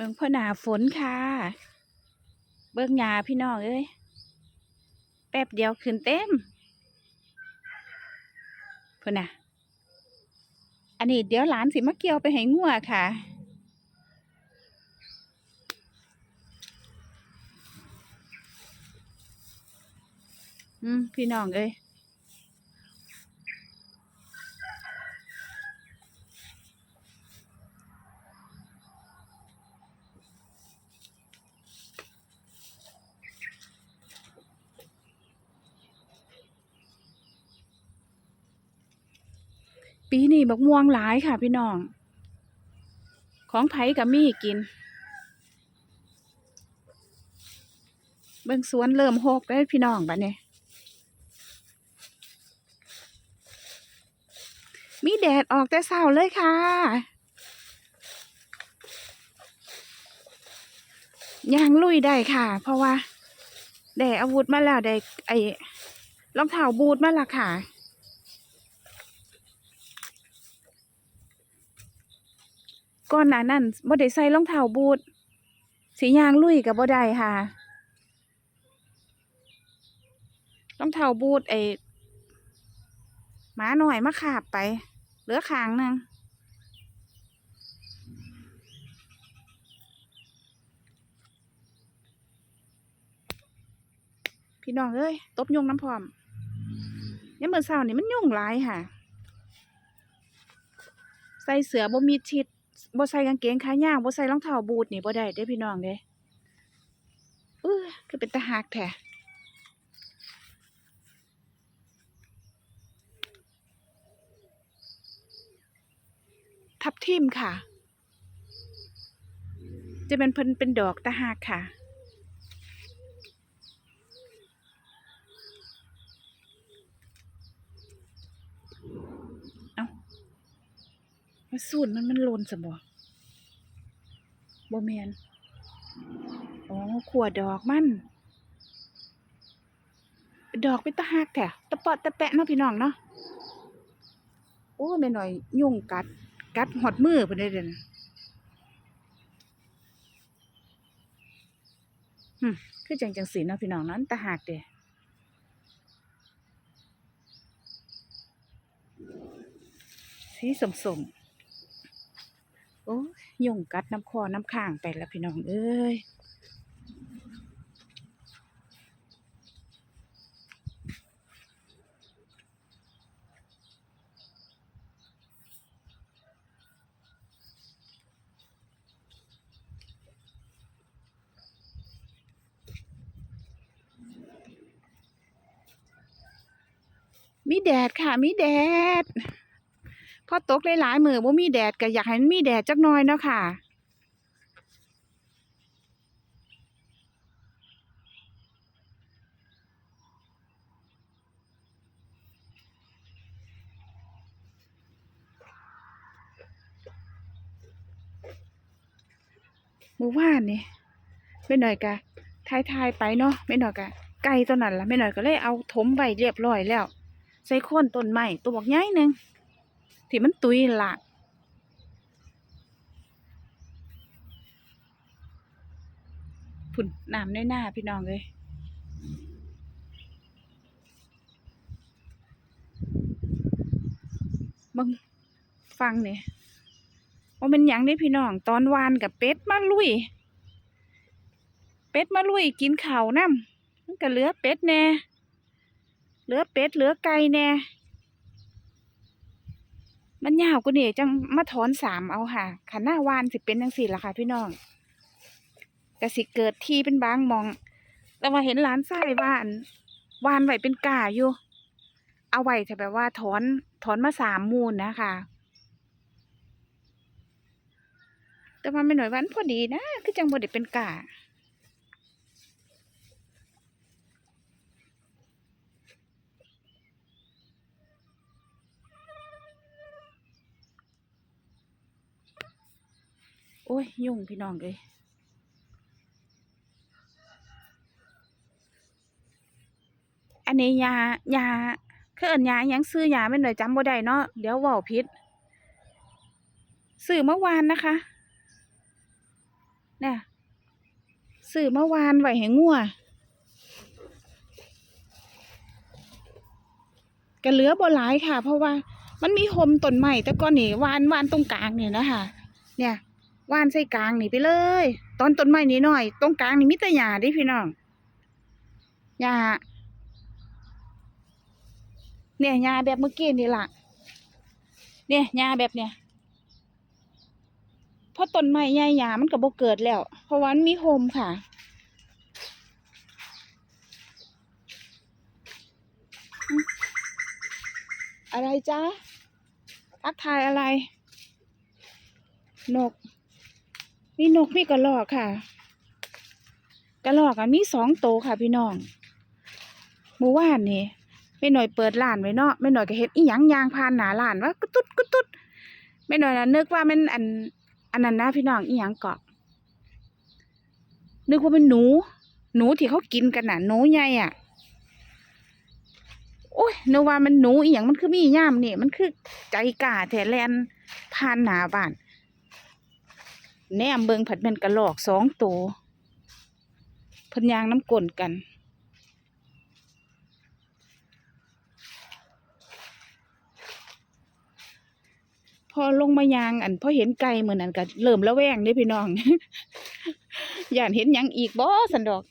เมืองพ่อหนาฝนค่ะ เบิ่งหญ้าพี่น้องเอ้ย แป๊บเดียวขึ้นเต็มพ่นน่ะอันนี้เดี๋ยวหลานสิมาเกียวไปให้งัวค่ะ อืม พี่น้องเอ้ย ปีนี้บักม่วงหลายค่ะพี่น้อง ของไผกับมี่กิน เบิ่งสวนเริ่มหกแล้วพี่น้องบัดนี้มีแดดออกแต่เช้าเลยค่ะยางลุยได้ค่ะ เพราะว่าได้อาวุธมาแล้วได้ไอ้รองเท้าบูทมาและค่ะ ก่อนหน้านั้นบ่ได้ใส่รองเท้าบูทสียางลุยกับบ่ได้ค่ะรองเท้าบูทไอ้หมาหน่อยมาขาบไป เหลือขางนึงพี่น้องเอ้ยตบยุงน้ำพร้อมเนี่ยามมื่อเช้านี่มันยุ่งหลายค่ะ ใส่เสือบ่มีชิด บ่ใส่กางเกงขายาวบ่ใส่รองเท้าบูทนี่บ่ได้เด้พี่น้องเด้เออคือเป็นตาหักแท้ทับทิมค่ะ จะเป็นเพิ่นเป็นดอกตาหักค่ะเอ้ามาสูนมันมันหล่นซะบ่ บ่แมนอ๋อขวดดอกมัน ดอกเป็นตาหักแท้ตะปาะตะแปะเนาะพี่น้องเนาะ โอ้แม่น้อยยุ่งกัด กัดหอดมือเพิ่นได้เด้อนะหึคือจังจังสีเนาะพี่น้องนั้นตาหักเด้สีสมๆโอ้ ยยุงกัดน้ำคอน้ำข้างไปแล้วพี่น้องเอ้ยมีแดดค่ะ มีแดด พอตกหลายๆมือบ่มีแดดก็อยากให้มันมีแดดจักหน่อยเนาะค่ะเมื่อวานนี่ไม่หน่อยกะทายทายไปเนาะไม่หน่อยกะไก่ตัวนั้นละไม่หน่อยก็เลยเอาถมไว้เรียบร้อยแล้ว ใส่โคนต้นไม้ตัวบักใหญ่หนึ่ง ที่มันตุยนั่นละพุ่นน้ำในหน้าพี่น้องเลยมึงฟังเนี่ยว่าเป็นหยังได้พี่น้อง ตอนวานกับเป็ดมาลุย เป็ดมาลุยกินเขาน้ำมันก็เหลือเป็ดแน่เหลือเป็ดเหลือไก่แน่ มันยาวกว่านี่จังมาถอนสามเอาค่ะขันหน้าวานสิเป็นจังสี่ละค่ะ พี่น้องก็สิเกิดที่เป็นบางมอง แต่ว่าเห็นหลานไส้วานวานไหวเป็นก่าอยู่ เอาไว้แต่แบบว่าถอนถอนมาสามมูลนะคะแต่ว่าไม่หน่อยวันพอดีนะคือจังบ่ได้เป็นก่า โอ้ย ยุ่งพี่น้องเลยอันนี้ยายาคือเอิ้นยาอิหยังซื้อยาไม่หน่อยจำบ่ได้เนาะเดี๋ยวว้าผิดซื้อเมื่อวานนะคะเนี่ยซื้อเมื่อวานไหว้ให้งัวก็เหลือบ่หลายค่ะ เพราะว่ามันมีโฮมต้นใหม่แต่ก่อนนี่วานวานตรงกลางเนี่ยนะคะเนี่ย ว่านใส่กลางนี่ไปเลย ตอนต้นไม้นี่หน่อยตรงกลางนี่มิตรหญ้าดิพี่น้องหญ้าเนี่ยหญ้าแบบเมื่อกี้นี่ล่ะ เนี่ยหญ้าแบบเนี่ยพอต้นไม้ใหญ่หญ้ามันก็บ่เกิดแล้ว เพราะว่ามันมีโฮมค่ะ อะไรจ๊ะทักทายอะไร นก มีนกมีกระรอกค่ะ กระรอกอะมีสองโตวค่ะ พี่น้องเมื่อวานนี่ไม่หน่อยเปิดร้านไว้เนาะไม่หน่อยก็เฮ็ดอีหยังยางผ่านหนาร้านว่ากระตุ๊ดกระตุ๊ดไม่หน่อยนะนึกว่ามันอัน อันนั้นนะพี่น้องอีหยังเกาะนึกว่าเป็นหนู หนูที่เขากินกันน่ะหนูใหญ่อะโอ้ยนึกว่ามันหนูอีหยังมันคือมีย่ามนี่มันคือใจกาแถแลนผ่านหนาบ้าน แนมเบิงผัดเป็นกระหลอกสองตัวเพิ่นยางน้ำกลนกัน พอลงมายางอันพอเห็นไก่เหมือนอันก็เริ่มระแวงเด้พี่น้อง อย่านเห็นยังอีกบ่สันดอก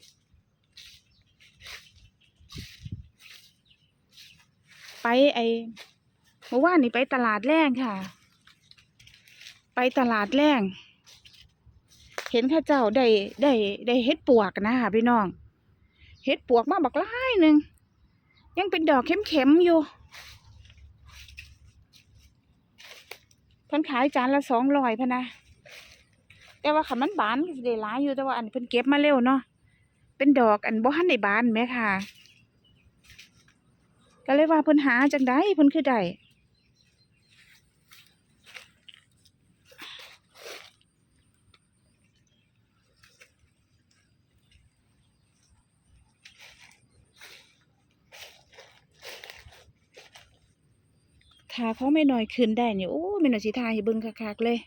ไปไอเมื่อวานนี่ไปตลาดแรงค่ะ ไปตลาดแรง เห็นข้าเจ้าได้ได้ได้เฮ็ดปวกนะคะพี่น้อง เฮ็ดปวกมาบักหลายหนึ่งยังเป็นดอกเข็มๆอยู่เพิ่นขายจานละสองร้อยพะนะ แต่ว่าขันมันบานก็สิได้หลายอยู่แต่ว่าอันเพิ่นเก็บมาเร็วเนาะ เป็นดอกอันบ่ทันได้บานแหม่ค่ะ ก็เลยว่าเพิ่นหาจังไดเพิ่นคือได้ ถ้าเขาไม่น้อยขึ้นได้เนี่ยโอ้ไม่น้อยสิทายเบิ่งคักๆเลย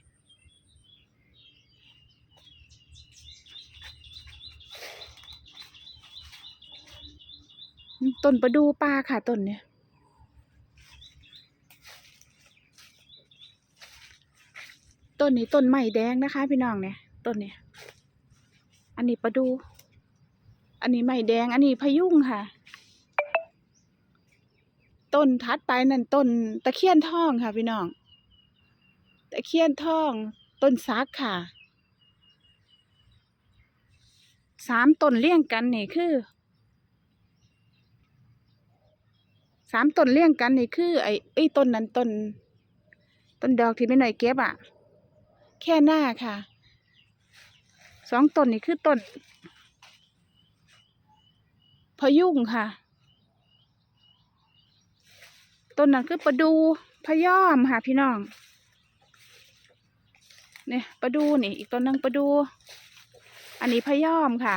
ต้นประดูปลาค่ะต้นเนี่ยต้นนี้ต้นไม้แดงนะคะ พี่น้องเนี่ยต้นเนี่ยอันนี้ประดู อันนี้ไม้แดง อันนี้พยุงค่ะ ต้นทัดไปนั่นต้นตะเคียนทองค่ะพี่น้อง ตะเคียนทอง ต้นซักค่ะ สามต้นเรียงกันนี่คือ สามต้นเรียงกันนี่คือ ไอ้ไอ้ต้นนั้นต้น ต้นดอกที่ไม่หน่อยเก็บอะ แค่หน้าค่ะ สองต้นนี่คือต้นพยุงค่ะ ต้นนั้นคือประดูพะยอมค่ะพี่น้องเนี่ยประดูนี่ อีกต้นหนึงประดู อันนี้พะยอมค่ะ